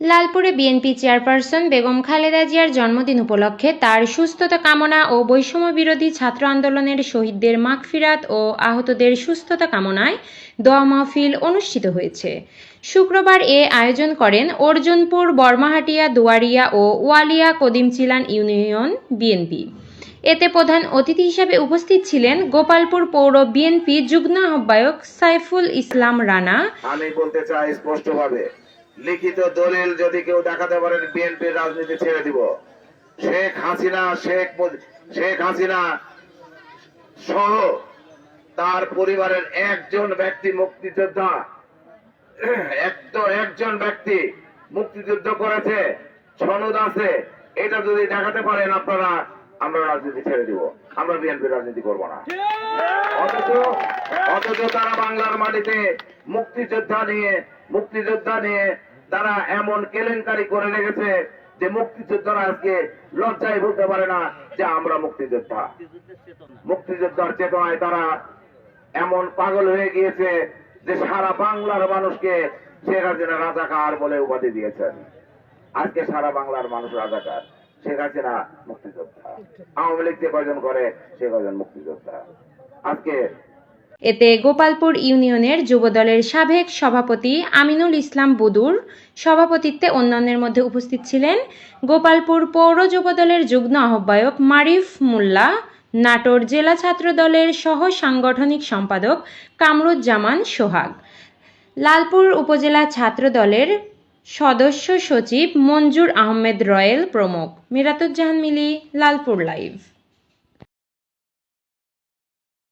লালপুরে BNP chairperson Begum Khaleda জিয়ার জন্মদিন উপলক্ষে তার সুস্থতা কামনা ও বৈষম্য বিরোধী ছাত্র আন্দোলনের শহীদদের মাগফিরাত ও আহতদের সুস্থতা কামনায় দোয়া মাহফিল অনুষ্ঠিত হয়েছে। শুক্রবার এ আয়োজন করেন অর্জুনপুর, বর্মাহাটিয়া, দুয়ারিয়া ও ওয়ালিয়া কদিমচিলান ইউনিয়ন বিএনপি। এতে প্রধান অতিথি হিসেবে উপস্থিত ছিলেন গোপালপুর পৌর বিএনপি যুগ্ম আহ্বায়ক সাইফুল ইসলাম রানা। আমি বলতে চাই স্পষ্টভাবে লিখিত দলিল যদি কেউ দেখাতে পারেন, বিএনপির রাজনীতি ছেড়ে দিব। শেখ হাসিনা, শেখ শেখ হাসিনা সহ তার পরিবারের একজন ব্যক্তি মুক্তিযোদ্ধা। একজন ব্যক্তি মুক্তিযুদ্ধ করেছে, সনদ আছে। এটা যদি দেখাতে পারেন আপনারা, আমরা রাজনীতি ছেড়ে দিব। আমরা বিএনপি রাজনীতি করব না। অথচ অথচ তারা বাংলার মাটিতে মুক্তিযোদ্ধা নিয়ে মুক্তিযোদ্ধা নিয়ে তারা এমন কেলেঙ্কারি করে রেখেছে যে মুক্তিযোদ্ধারা আজকে লজ্জায় বলতে পারে না যে আমরা মুক্তিযোদ্ধা। মুক্তিযোদ্ধার চেতনায় তারা এমন পাগল হয়ে গিয়েছে যে সারা বাংলার মানুষকে শেখ হাসিনা রাজাকার বলে উপাধি দিয়েছেন। আজকে সারা বাংলার মানুষ রাজাকার, শেখ হাসিনা মুক্তিযোদ্ধা। আওয়ামী লীগ যে কয়জন করে, সে কয়জন মুক্তিযোদ্ধা। আজকে এতে গোপালপুর ইউনিয়নের যুবদলের সাবেক সভাপতি আমিনুল ইসলাম বুদুর সভাপতিত্বে অন্যান্যের মধ্যে উপস্থিত ছিলেন গোপালপুর পৌর যুবদলের যুগ্ম আহ্বায়ক মারিফ মোল্লা, নাটোর জেলা ছাত্র দলের সহ সাংগঠনিক সম্পাদক কামরুজ্জামান সোহাগ, লালপুর উপজেলা ছাত্র দলের সদস্য সচিব মঞ্জুর আহমেদ রয়েল প্রমুখ। মিরাতুজ্জাহান মিলি, লালপুর লাইভ।